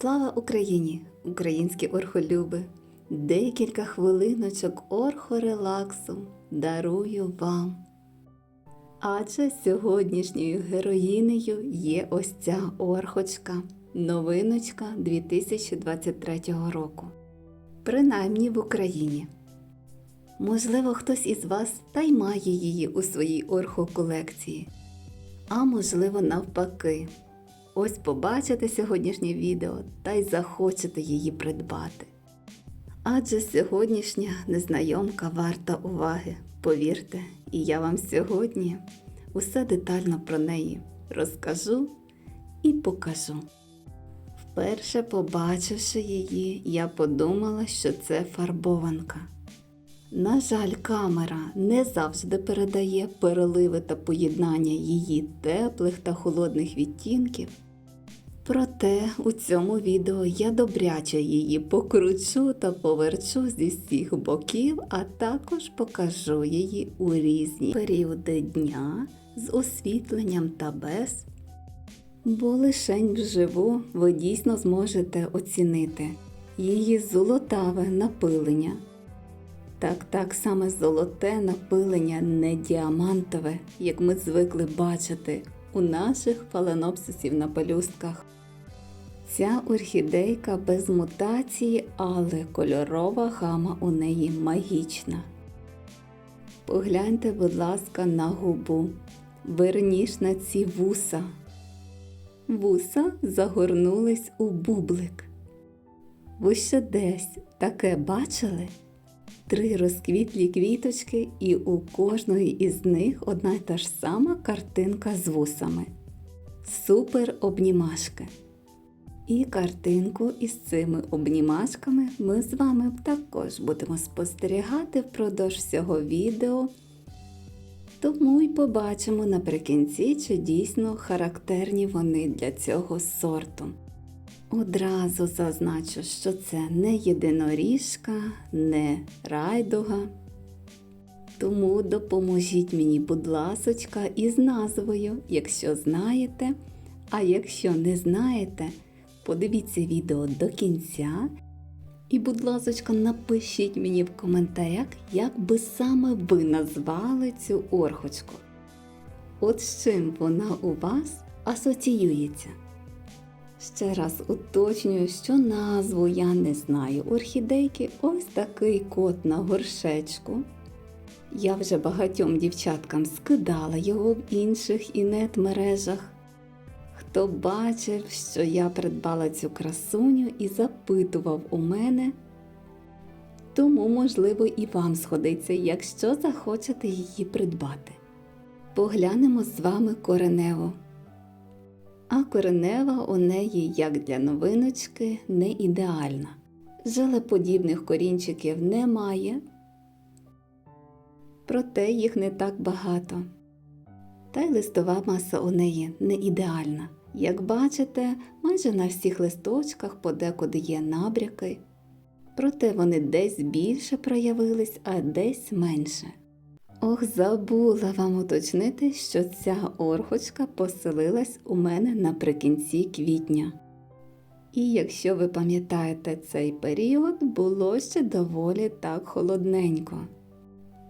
Слава Україні, українські орхолюби! Декілька хвилиночок орхорелаксу дарую вам. Адже сьогоднішньою героїнею є ось ця орхочка, новиночка 2023 року. Принаймні в Україні. Можливо, хтось із вас та й має її у своїй орхоколекції. А можливо, навпаки. Ось побачите сьогоднішнє відео та й захочете її придбати. Адже сьогоднішня незнайомка варта уваги. Повірте, і я вам сьогодні усе детально про неї розкажу і покажу. Вперше побачивши її, я подумала, що це фарбованка. На жаль, камера не завжди передає переливи та поєднання її теплих та холодних відтінків. Проте у цьому відео я добряче її покручу та поверчу зі всіх боків, а також покажу її у різні періоди дня з освітленням та без. Бо лишень вживу ви дійсно зможете оцінити її золотаве напилення. Так, так саме золоте напилення не діамантове, як ми звикли бачити у наших фаленопсисів на пелюстках. Ця орхідейка без мутації, але кольорова гама у неї магічна. Погляньте, будь ласка, на губу, верніш на ці вуса. Вуса загорнулись у бублик. Ви ще десь таке бачили? Три розквітлі квіточки, і у кожної із них одна й та ж сама картинка з вусами. Супер обнімашки. І картинку із цими обнімашками ми з вами також будемо спостерігати впродовж всього відео. Тому й побачимо наприкінці, чи дійсно характерні вони для цього сорту. Одразу зазначу, що це не єдиноріжка, не райдуга. Тому допоможіть мені, будь ласочка, із назвою, якщо знаєте. А якщо не знаєте, подивіться відео до кінця. І, будь ласочка, напишіть мені в коментарях, як би саме ви назвали цю орхочку. От з чим вона у вас асоціюється. Ще раз уточнюю, що назву я не знаю. Орхідейки ось такий кот на горшечку. Я вже багатьом дівчаткам скидала його в інших інет-мережах. Хто бачив, що я придбала цю красуню і запитував у мене, тому, можливо, і вам сходиться, якщо захочете її придбати. Поглянемо з вами коренево. А коренева у неї, як для новиночки, не ідеальна. Желеподібних корінчиків немає, проте їх не так багато. Та й листова маса у неї не ідеальна. Як бачите, майже на всіх листочках подекуди є набряки, проте вони десь більше проявились, а десь менше. Ох, забула вам уточнити, що ця орхочка поселилась у мене наприкінці квітня. І якщо ви пам'ятаєте цей період, було ще доволі так холодненько.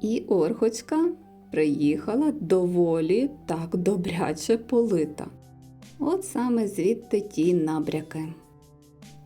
І орхочка приїхала доволі так добряче полита. От саме звідти ті набряки.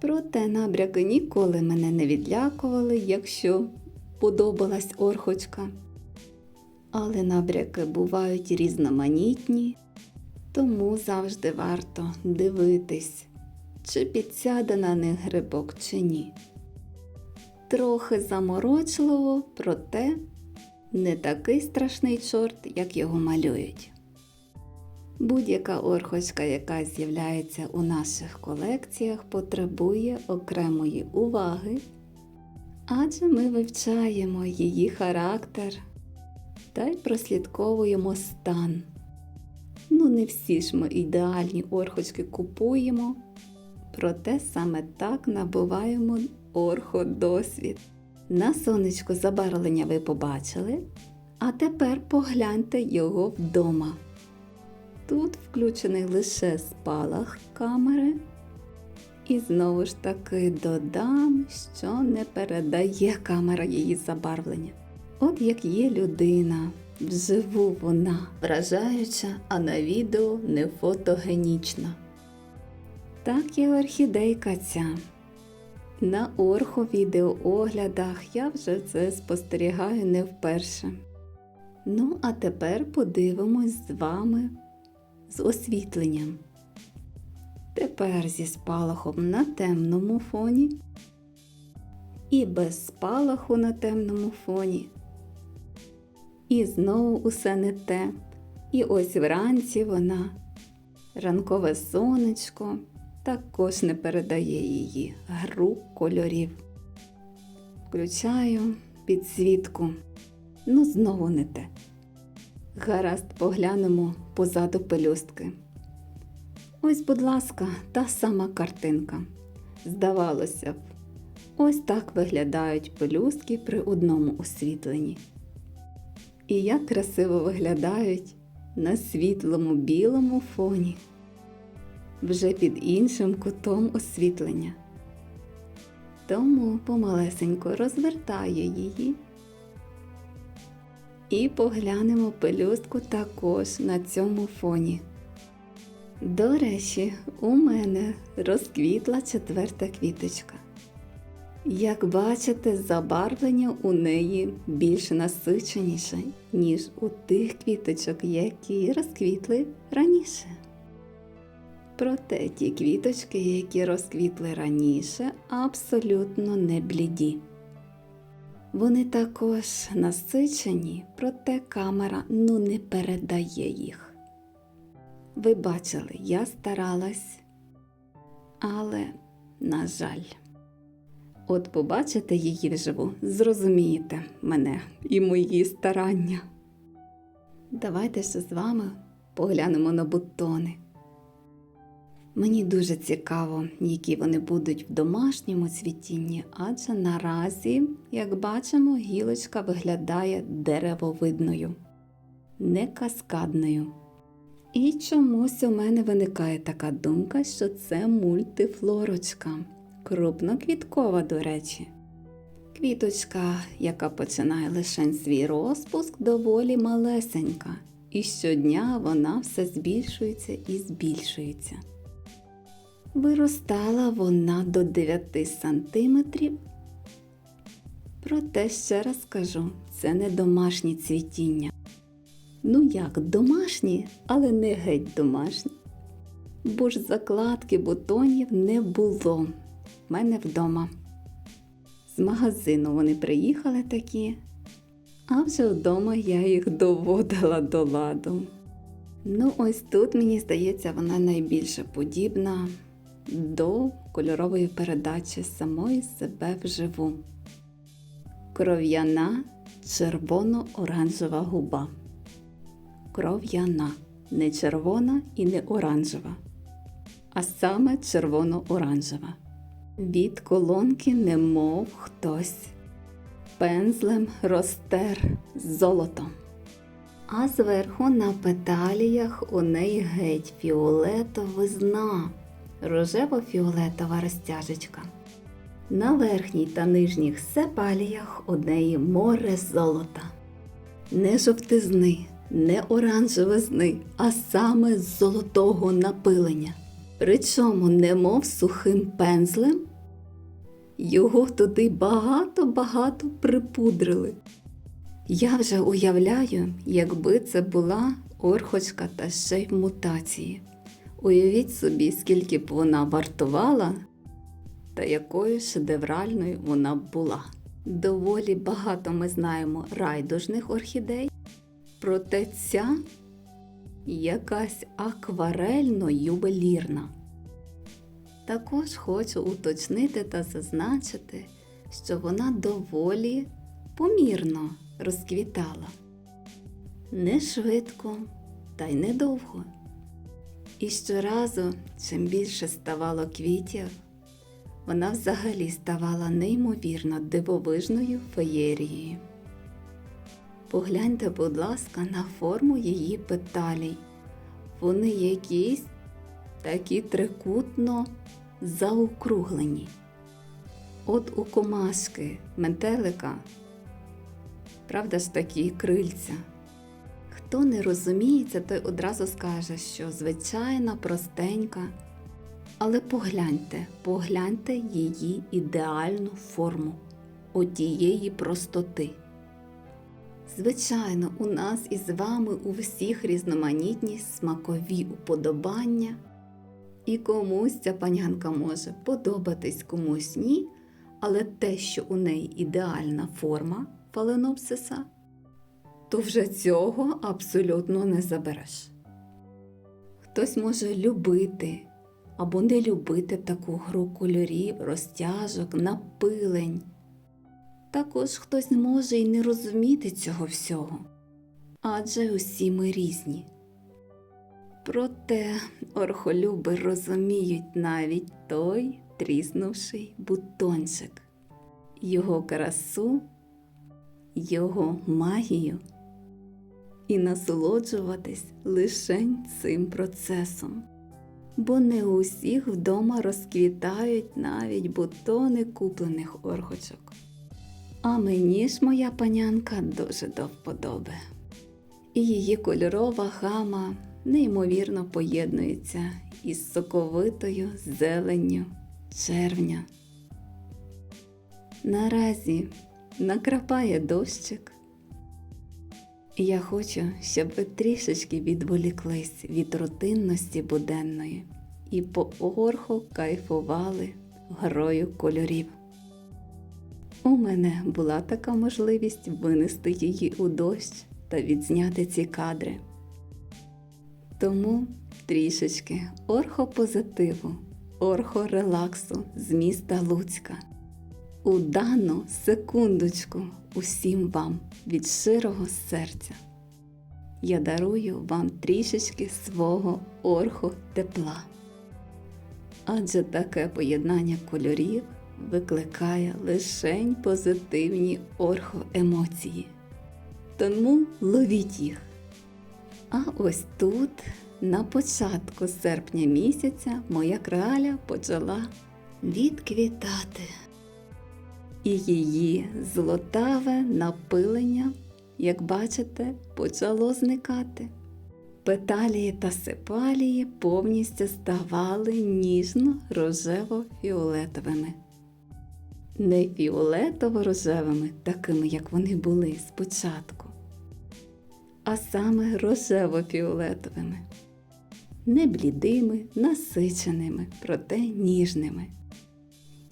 Проте набряки ніколи мене не відлякували, якщо подобалась орхочка. Але набряки бувають різноманітні, тому завжди варто дивитись, чи підсяде на них грибок чи ні. Трохи заморочливо, проте не такий страшний чорт, як його малюють. Будь-яка орхочка, яка з'являється у наших колекціях, потребує окремої уваги, адже ми вивчаємо її характер та й прослідковуємо стан. Ну, не всі ж ми ідеальні орхочки купуємо, проте саме так набуваємо орходосвід. На сонечку забарвлення ви побачили, а тепер погляньте його вдома. Тут включений лише спалах камери, І знову ж таки додам, що не передає камера її забарвлення. От як є людина, вживу вона вражаюча, а на відео не фотогенічна. Так і орхідейка ця. На орховідеооглядах я вже це спостерігаю не вперше. Ну, а тепер подивимось з вами з освітленням. Тепер зі спалахом на темному фоні і без спалаху на темному фоні. І знову усе не те. І ось вранці вона, ранкове сонечко, також не передає її гру кольорів. Включаю підсвітку. Ну, знову не те. Гаразд, поглянемо позаду пелюстки. Ось, будь ласка, та сама картинка. Здавалося б, ось так виглядають пелюстки при одному освітленні. І як красиво виглядають на світлому білому фоні, вже під іншим кутом освітлення. Тому помалесенько розвертаю її. І поглянемо пелюстку також на цьому фоні. До речі, у мене розквітла четверта квіточка. Як бачите, забарвлення у неї більш насиченіше, ніж у тих квіточок, які розквітли раніше. Проте ті квіточки, які розквітли раніше, абсолютно не бліді. Вони також насичені, проте камера ну не передає їх. Ви бачили, я старалась, але, на жаль, от побачите її вживу, зрозумієте мене і мої старання. Давайте ще з вами поглянемо на бутони. Мені дуже цікаво, які вони будуть в домашньому цвітінні, адже наразі, як бачимо, гілочка виглядає деревовидною, не каскадною. І чомусь у мене виникає така думка, що це мультифлорочка, крупноквіткова, до речі. Квіточка, яка починає лише свій розпуск, доволі малесенька, і щодня вона все збільшується і збільшується. Виростала вона до 9 сантиметрів. Проте ще раз скажу, це не домашнє цвітіння. Ну як домашні, але не геть домашні. Бо ж закладки бутонів не було в мене вдома. З магазину вони приїхали такі, а вже вдома я їх доводила до ладу. Ну, ось тут, мені здається, вона найбільше подібна до кольорової передачі самої себе вживу. Кров'яна червоно-оранжева губа. Кров'яна, не червона і не оранжева, а саме червоно-оранжева. Від колонки немов хтось пензлем розтер золотом. А зверху на петаліях у неї геть фіолетовизна рожево-фіолетова розтяжечка. На верхній та нижніх сепаліях у неї море золота. Не жовтизни, не оранжевизни, а саме золотого напилення. Причому, немов сухим пензлем, його туди багато-багато припудрили. Я вже уявляю, якби це була орхочка та ще й мутації. Уявіть собі, скільки б вона вартувала та якою шедевральною вона була. Доволі багато ми знаємо райдужних орхідей, проте ця якась акварельно-ювелірна. Також хочу уточнити та зазначити, що вона доволі помірно розквітала. Не швидко, та й недовго. І щоразу, чим більше ставало квітів, вона взагалі ставала неймовірно дивовижною феєрією. Погляньте, будь ласка, на форму її петалій. Вони якісь такі трикутно заокруглені. От у комашки, метелика, правда ж такі крильця. Хто не розуміється, той одразу скаже, що звичайна, простенька. Але погляньте, погляньте її ідеальну форму отієї простоти. Звичайно, у нас із вами у всіх різноманітні смакові уподобання, і комусь ця панянка може подобатись, комусь ні, але те, що у неї ідеальна форма фаленопсиса, то вже цього абсолютно не забереш. Хтось може любити або не любити таку гру кольорів, розтяжок, напилень. Також хтось може й не розуміти цього всього, адже усі ми різні. Проте орхолюби розуміють навіть той тріснувший бутончик, його красу, його магію і насолоджуватись лишень цим процесом. Бо не у всіх вдома розквітають навіть бутони куплених орхочок. А мені ж моя панянка дуже до вподоби. І її кольорова гама неймовірно поєднується із соковитою зеленню червня. Наразі накрапає дощик. Я хочу, щоб ви трішечки відволіклись від рутинності буденної і по орху кайфували грою кольорів. У мене була така можливість винести її у дощ та відзняти ці кадри. Тому трішечки орхопозитиву, орхорелаксу з міста Луцька. У дану секундочку усім вам від щирого серця. Я дарую вам трішечки свого орхотепла. Адже таке поєднання кольорів викликає лишень позитивні орхоемоції. Тому ловіть їх. А ось тут, на початку серпня місяця, моя краля почала відквітати. І її золотаве напилення, як бачите, почало зникати. Петалії та сепалії повністю ставали ніжно-рожево-фіолетовими. Не фіолетово-рожевими, такими, як вони були спочатку, а саме рожево-фіолетовими, не блідими, насиченими, проте ніжними.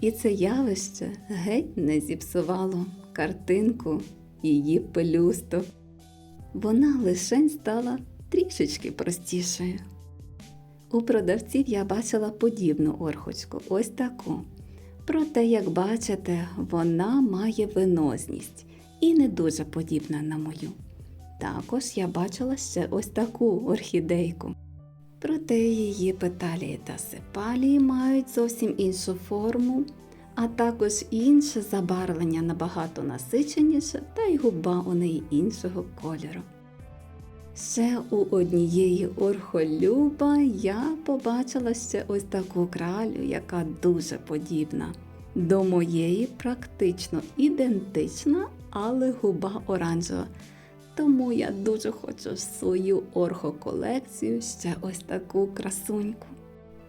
І це явище геть не зіпсувало картинку її пелюсток. Вона лишень стала трішечки простішою. У продавців я бачила подібну орхочку, ось таку. Проте, як бачите, вона має винозність і не дуже подібна на мою. Також я бачила ще ось таку орхідейку. Проте її петалії та сепалії мають зовсім іншу форму, а також інше забарвлення набагато насиченіше, та й губа у неї іншого кольору. Ще у однієї орхолюба я побачила ще ось таку кралю, яка дуже подібна. До моєї практично ідентична, але губа оранжева. Тому я дуже хочу в свою орхоколекцію ще ось таку красуньку.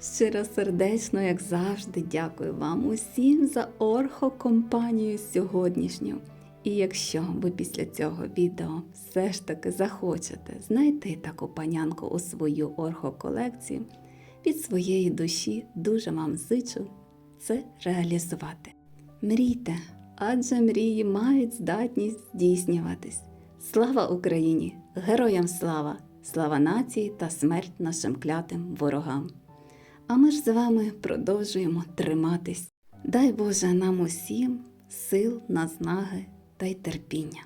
Щиро сердечно, як завжди, дякую вам усім за орхокомпанію сьогоднішню. І якщо ви після цього відео все ж таки захочете знайти таку панянку у свою орхоколекцію, від своєї душі дуже вам зичу це реалізувати. Мрійте, адже мрії мають здатність здійснюватись. Слава Україні! Героям слава! Слава нації та смерть нашим клятим ворогам! А ми ж з вами продовжуємо триматись. Дай Боже нам усім сил, назнаги та й терпіння.